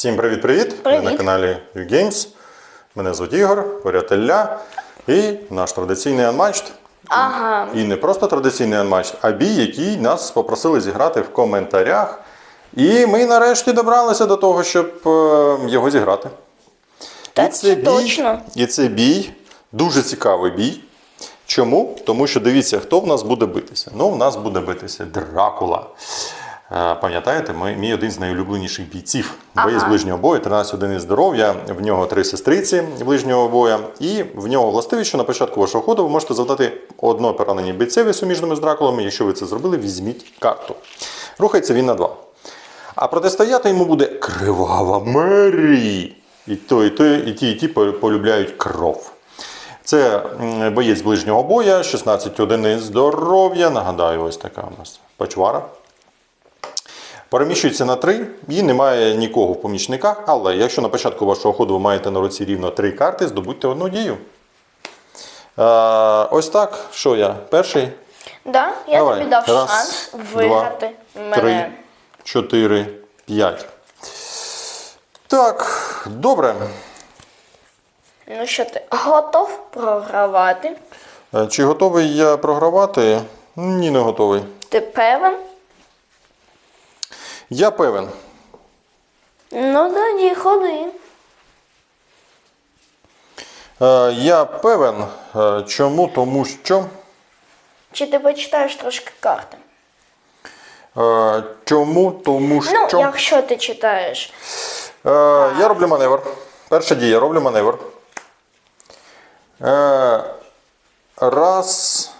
Всім привіт-привіт! Привіт. Ви на каналі UGames. Мене звуть Ігор, поряд Ілля і наш традиційний Unmatched. Ага. І не просто традиційний Unmatched, а бій, який нас попросили зіграти в коментарях. І ми нарешті добралися до того, щоб е, його зіграти. Так, це точно. І це бій, дуже цікавий бій. Чому? Тому що дивіться, хто в нас буде битися. Ну, в нас буде битися Дракула. Пам'ятаєте, мій один з найулюбленіших бійців. Боєць ближнього бою, 13 одиниць здоров'я, в нього три сестриці ближнього боя. І в нього властивість, що на початку вашого ходу ви можете завдати одно поранення бійцеві суміжними з дракулами. Якщо ви це зробили, візьміть карту. Рухається він на два. А протистояти йому буде кривава Мері. І той, і той, і ті, і ті полюбляють кров. Це боєць ближнього боя, 16 одиниць здоров'я. Нагадаю, ось така у нас пачвара. Переміщується на 3 і немає нікого в помічниках. Але якщо на початку вашого ходу ви маєте на руці рівно 3 карти, здобудьте одну дію. Е, ось так. Що я? Перший? Да, я Давай. тобі дав Раз, шанс два, виграти Три, мене. чотири, п'ять. Так, добре. Ну що ти готов програвати? Е, Чи готовий я програвати? Ні, не готовий. Ти певен? Я певен. Ну тоді ходи. Е, Я певен. Е, Чому? Тому що. Чи ти почитаєш трошки карти? Е, Чому? Тому що. Ну, якщо ти читаєш. Е, Я роблю маневр. Перша дія, роблю маневр. Е, Раз.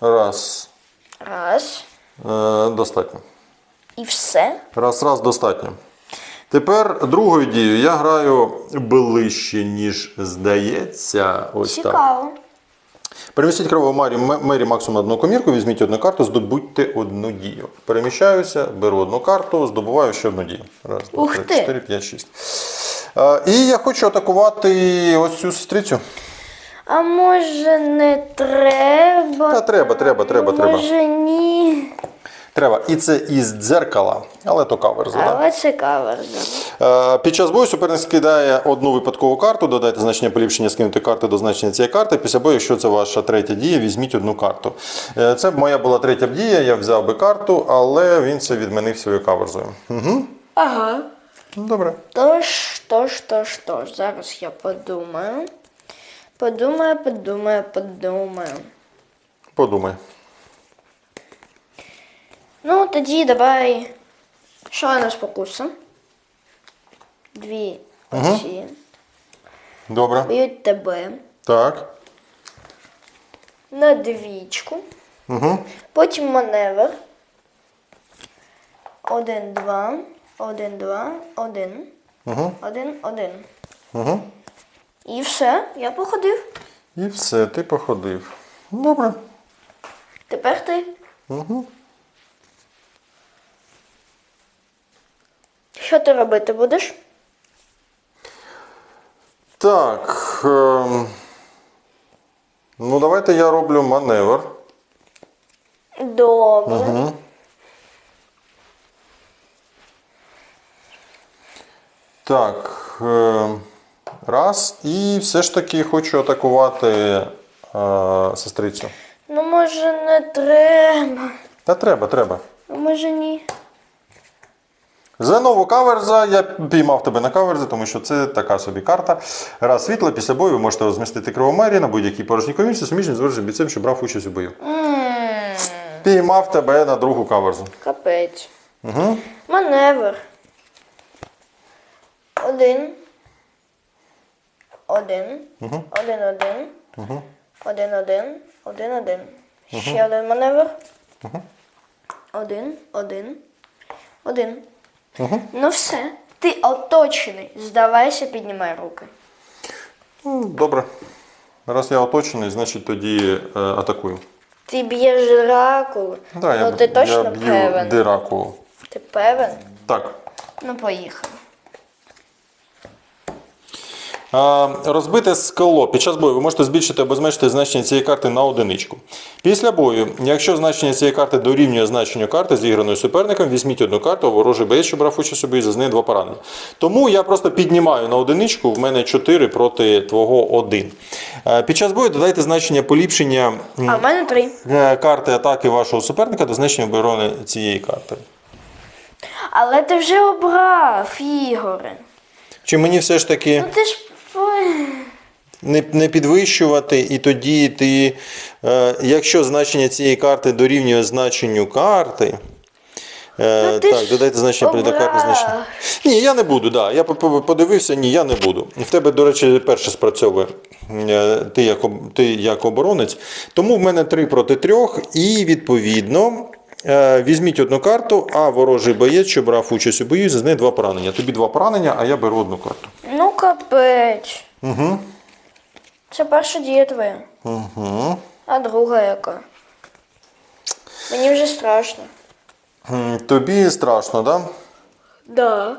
Раз. Раз. Достатньо. І все. Раз, раз, достатньо. Тепер другою дією я граю ближче, ніж здається. Ось так. Цікаво. Перемістіть криву Марі, Мері максимум одну комірку, візьміть одну карту, здобудьте одну дію. Переміщаюся, беру одну карту, здобуваю ще одну дію. Раз, два, Ух три, ти. чотири, п'ять, шість. Е, І я хочу атакувати ось цю сестрицю. А може не треба? Та треба, треба, треба, треба. Може ні. Треба. І це із дзеркала, але то кавер задав. Але це кавер. Е, Під час бою суперник скидає одну випадкову карту, додайте значення поліпшення скинути карти до значення цієї карти. Після бою, якщо це ваша третя дія, візьміть одну карту. Е, Це моя була третя дія, я взяв би карту, але він це відмінив своєю каверзою. Угу. Ага. Добре. Тож, тож, тож, тож. Зараз я подумаю. Подумаю, подумаю, подумаю. Подумай. Ну, тоді давай. Шалена спокуса. Дві оці. Добре. Б'ють тебе Так. на двічку. Угу. Потім маневр. Один, два. Один, два, один. Угу. Один, один. Угу. І все, я походив. І все, ти походив. Добре. Тепер ти. Угу. Що ти робити будеш? Так. ем, Ну, давайте я роблю маневр. Добре. Угу. Так. е, Раз. І все ж таки хочу атакувати е, сестрицю. Ну, може, не треба. Та треба, треба. Може, ні. За нову каверза я піймав тебе на каверзі, тому що це така собі карта. Раз світла, після бою ви можете розмістити кривомері на будь-якій порожній комісії, суміжним з ворожим бійцем, що брав участь у бою. Піймав тебе на другу каверзу. Капець. Угу. Маневр. Один. Один. Угу. Один, один. Угу. Один, один. Один, один. Ще один маневр. Один, один. Один. Угу. Ну все. Ти оточений. Здавайся, піднімай руки. Ну, Добре. Раз я оточений, значить тоді е, атакую. Ти б'єш Дракулу. Да, ну я, ти точно я б'ю певен. Диракулу. Ти певен? Так. Ну поїхав. А, Розбите скло. Під час бою ви можете збільшити або зменшити значення цієї карти на одиничку. Після бою, якщо значення цієї карти дорівнює значенню карти, зіграної суперником, візьміть одну карту, а ворожий боєць, що брав участь у бою, за неї два поранення. Тому я просто піднімаю на одиничку, в мене 4 проти твого 1. Під час бою додайте значення поліпшення А в мене три. е, карти атаки вашого суперника до значення оборони цієї карти. Але ти вже обрав, Ігоре. Чи мені все ж таки. Ну ти ж. Не, не підвищувати, і тоді ти, е, якщо значення цієї карти дорівнює значенню карти. Е, Ну, так, додайте значення до карти значення. Ні, я не буду, да. Я по- по- подивився, ні, я не буду. В тебе, до речі, перше спрацьовує. е, Ти як, ти як оборонець. Тому в мене 3 проти 3, і відповідно. е, Візьміть одну карту, а ворожий боєць, що брав участь у бою, за неї два поранення. Тобі два поранення, а я беру одну карту. Ну. Угу. Це перша дія твоя. Угу. А друга яка? Мені вже страшно. М, Тобі страшно, так? Да? Да.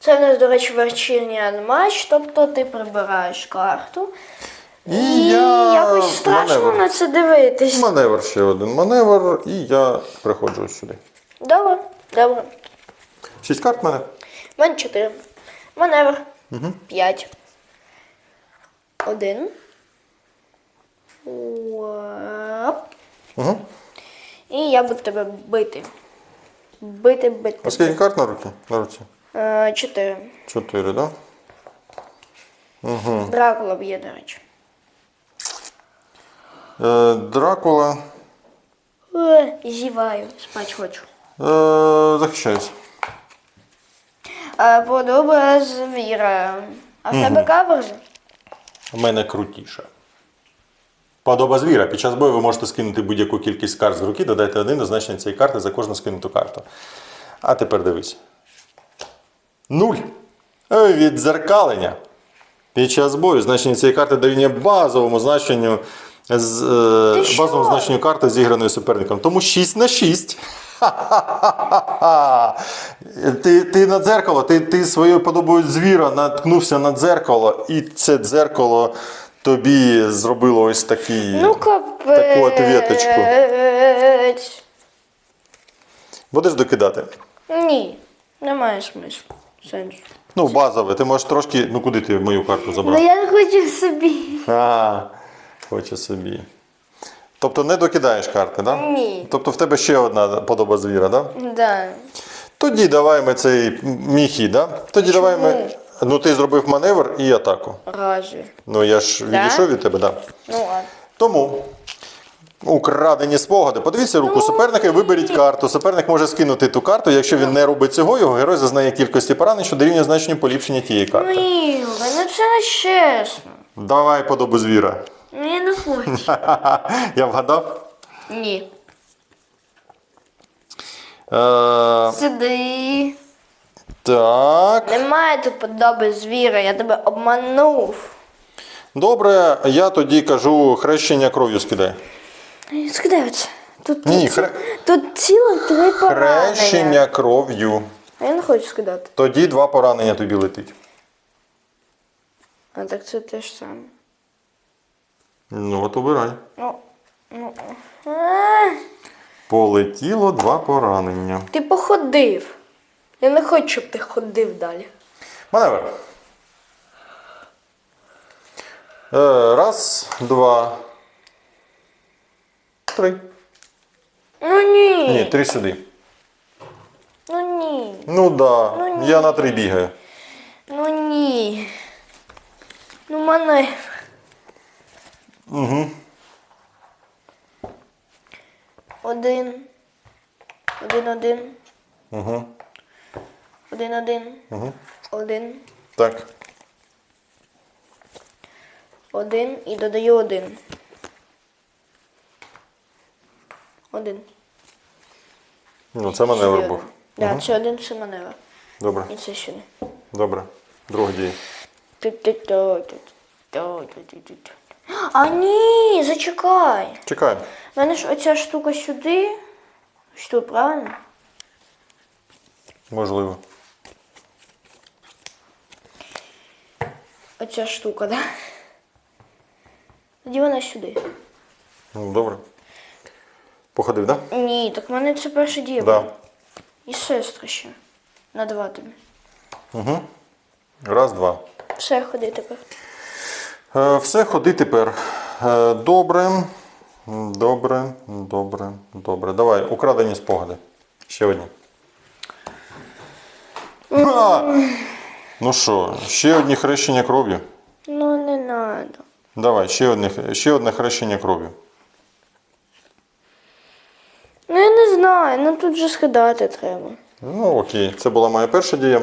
Це в нас, до речі, вечірній анматч, тобто ти прибираєш карту. І, я якось страшно маневр. на це дивитись. Маневр ще один маневр, і я приходжу ось сюди. Добре, добре. Шість карт в мене. У мене чотири. Маневр. П'ять. Один. Уап. Угу. І я буду тебе бити. Бити, бити. А скільки карт на руки? На руці? Е, Чотири. Чотири, так? Да? Дракула б'є, до речі. Е, Дракула Е, Зіваю, спать хочу. е, захищається. Е, Подобає звіра. А в тебе каверзи? У мене крутіше. Подоба звіра. Під час бою ви можете скинути будь-яку кількість карт з руки, додайте один до значення цієї карти за кожну скинуту карту. А тепер дивись. Нуль. Віддзеркалення. Під час бою значення цієї карти дорівнює базовому значенню з е, що? базовому карти зіграної суперником. Тому 6 на 6. Ти, ти на дзеркало, ти, ти своєю подобою звіра наткнувся на дзеркало, і це дзеркало тобі зробило ось такий. Ну таку ответочку. Будеш докидати? Ні, немає смислу. Сенсу. Ну, базове. Ти можеш трошки. Ну куди ти мою карту забрав? Ну я хочу собі. А, хоче собі. Тобто не докидаєш карти, так? Да? Ні. Тобто в тебе ще одна подоба звіра, так? Да? Да. Тоді давай ми цей мій хід, да? Тоді давай ми. Ну ти зробив маневр і атаку. Разве? Ну я ж Да? відійшов від тебе, так. Да. Ну ладно. Тому украдені спогади. Подивіться руку суперника і виберіть карту. Суперник може скинути ту карту. Якщо він не робить цього, його герой зазнає кількості поранень, що дорівнює значенню поліпшення тієї Ну карти. Ігор, ну це не чесно. Давай подобу звіра. Я не хочу. Я вгадав. Ні. Е, Сиди. так. Немає тут подоби звіра, я тебе обманув. Добре, я тоді кажу хрещення кров'ю скидай. Скидаються. Тут, Ні, тут, хре- тут ціло три поранення. Хрещення кров'ю. А я не хочу скидати. Тоді два поранення тобі летить. А так це те ж саме. Ну, от обирай. Ну, ну. А, Полетіло два поранення. ти походив. Я не хочу, щоб ти ходив далі. Маневр. Е, раз, два. Три. Ну ні. Ні, три сюди. Ну ні. Ну да. Ну, ні. я на три бігаю. Ну ні. Мене. Угу. Один. Один, один. Угу. Один, один. Угу. Один. Так. Один і додаю один. Один. Ну, це маневр був. один. Да, це один це маневр. Добре. І це сюди. Добре. Друга дія. Ту-ту-ту-ту-ту-ту-ту-ту. А ні, зачекай. Чекаємо. У мене ж оця штука сюди. Ось тут, правильно? Можливо. оця штука, да? Тоді вона сюди. Ну, добре. Походив, так? Да? Ні, так в мене це перша дія. Да. І сестра ще. На два тобі. Угу. Раз, два. Все, ходи тепер. Е, Все, ходи тепер. Е, Добре. Добре, добре, добре. Давай, украдені спогади. Ще одні. А! Ну що, ще одні хрещення кров'ю. Ну не надо. Давай, ще одне, ще одне хрещення кров'ю. Ну я не знаю, ну тут же згадати треба. Ну, окей, це була моя перша дія.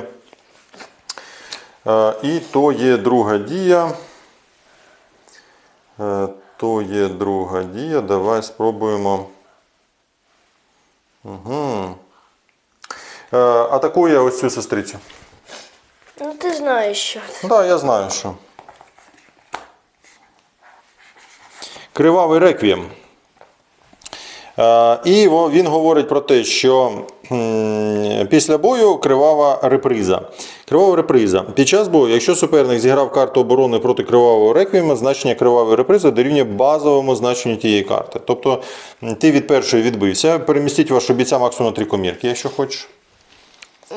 Е, І то є друга дія. Е, То є друга дія. Давай спробуємо. Угу. Атакує ось цю сестрицю. Ну ти знаєш що. Так, да, я знаю, що. Кривавий реквієм. Е, І він говорить про те, що після бою кривава реприза. Кривава реприза. Під час бою, якщо суперник зіграв карту оборони проти кривавого реквієма, значення кривавої репризи дорівнює базовому значенню тієї карти. Тобто ти від першої відбився. Перемістіть вашого бійця максимум на три комірки, якщо хочеш.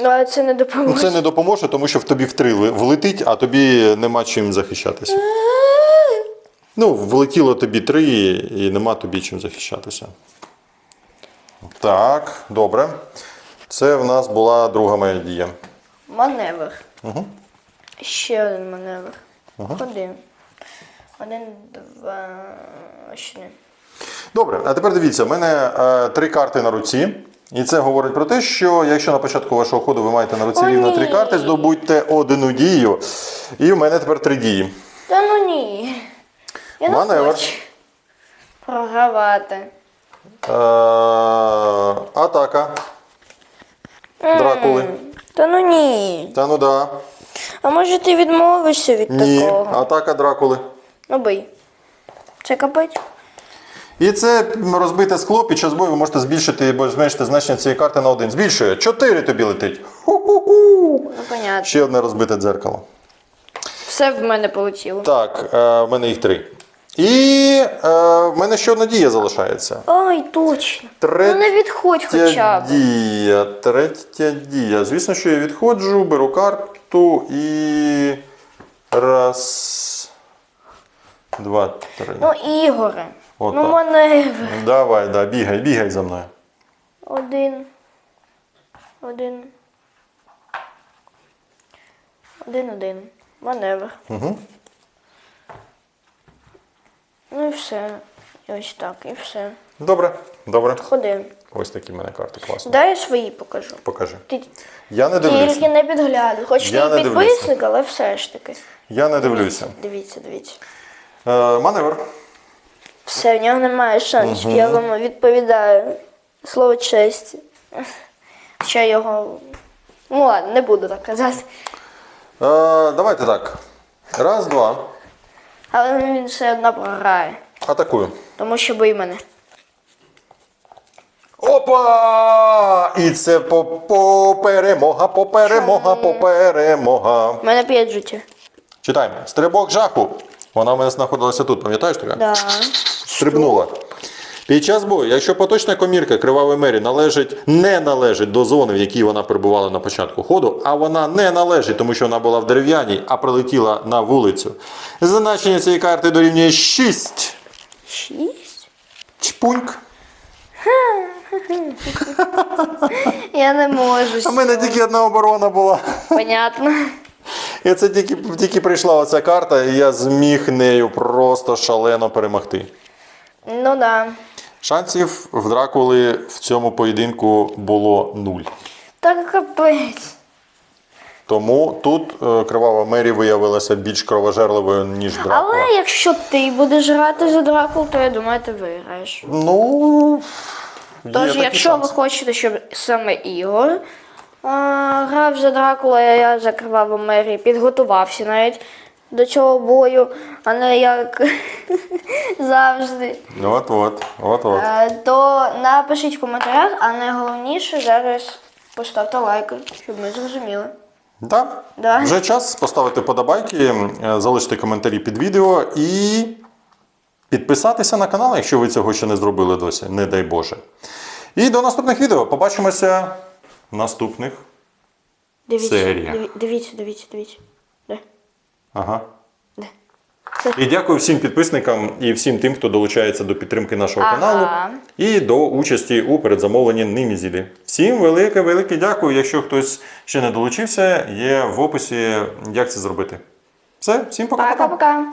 Ну, а це не допоможе. Це не допоможе, тому що в тобі в три влетить, а тобі нема чим захищатися. Ну, влетіло тобі три і нема тобі чим захищатися. Так, добре. Це в нас була друга моя дія. Маневр. Угу. Ще один маневр. Ходи. Один, два, ще не. Добре, а тепер дивіться, в мене е, три карти на руці. І це говорить про те, що якщо на початку вашого ходу ви маєте на руці О, рівно три карти, здобудьте одну дію. І в мене тепер три дії. Та ну ні. Я не Маневр. хочу програвати. Е, атака. Дракули. Та ну ні. Та ну да. А може ти відмовишся від Ні. такого? Атака Дракули. Ну бий. Це капець? І це розбите скло. Під час бою ви можете збільшити або зменшити значення цієї карти на один. Збільшує. Чотири тобі летить. Ху-ху-ху. Ну понятно. Ще одне розбите дзеркало. Все в мене полетіло. Так, е, в мене їх три. І е, в мене ще одна дія залишається. Ой, точно. Третя Ну не відходь хоча б. дія. Третя дія. Звісно, що я відходжу, беру карту і. Раз. Два, три. Ну, Ігоре. От ну, так. маневр. Давай, да, бігай, бігай за мною. Один. Один. Один, один. Маневр. Угу. Ну і все. І ось так, і все. Добре, добре. Ходи. Ось такі в мене карти класні. Дай я свої покажу. Покажи. Ти Я не дивлюся. тільки не підглядай. Хоч Я ти не і дивлюся. підписник, але все ж таки. Я не дивлюся. Дивіться, дивіться. Е, маневр. Все, в нього немає шансів. Я вам відповідаю. Слово честі. Хоча його. Ну ладно, не буду так казати. Е, давайте так. Раз, два. Але він все одно програє. Атакую. Тому що бий мене. Опа! І це по, по перемога, по перемога, по перемога. У мене п'ять життя. Читаємо. Стрибок жаху. Вона в мене знаходилася тут, пам'ятаєш така? Да. Стрибнула. Під час бою, якщо поточна комірка Кривавої Мері належить, не належить до зони, в якій вона перебувала на початку ходу, а вона не належить, тому що вона була в дерев'яній, а прилетіла на вулицю. Значення цієї карти дорівнює 6. Шість? Чпуньк. Я не можу. А в мене тільки одна оборона була. Понятно. І це тільки, тільки прийшла оця карта, і я зміг нею просто шалено перемогти. Ну да. Шансів в Дракули в цьому поєдинку було нуль. Так капець. Тому тут е, кривава Мері виявилася більш кровожерливою, ніж Дракула. Але якщо ти будеш грати за Дракул, то я думаю, ти виграєш. Ну. є Тож, такий якщо шанс. ви хочете, щоб саме Ігор а, грав за Дракула, я за Криваву Мері, підготувався навіть до цього бою, а не як завжди, От, от, от, от. е, то напишіть в коментарях, а найголовніше зараз поставте лайки, щоб ми зрозуміли. Да? Да. Вже час поставити подобайки, е, залишити коментарі під відео і підписатися на канал, якщо ви цього ще не зробили досі, не дай Боже. І до наступних відео. Побачимося в наступних. Дивіться, Серія. диві- дивіться, дивіться, дивіться. Ага. І дякую всім підписникам і всім тим, хто долучається до підтримки нашого Ага. каналу і до участі у передзамовленні Нимізілі. Всім велике, велике дякую. Якщо хтось ще не долучився, є в описі, як це зробити. Все, всім пока-пока. Пока-пока.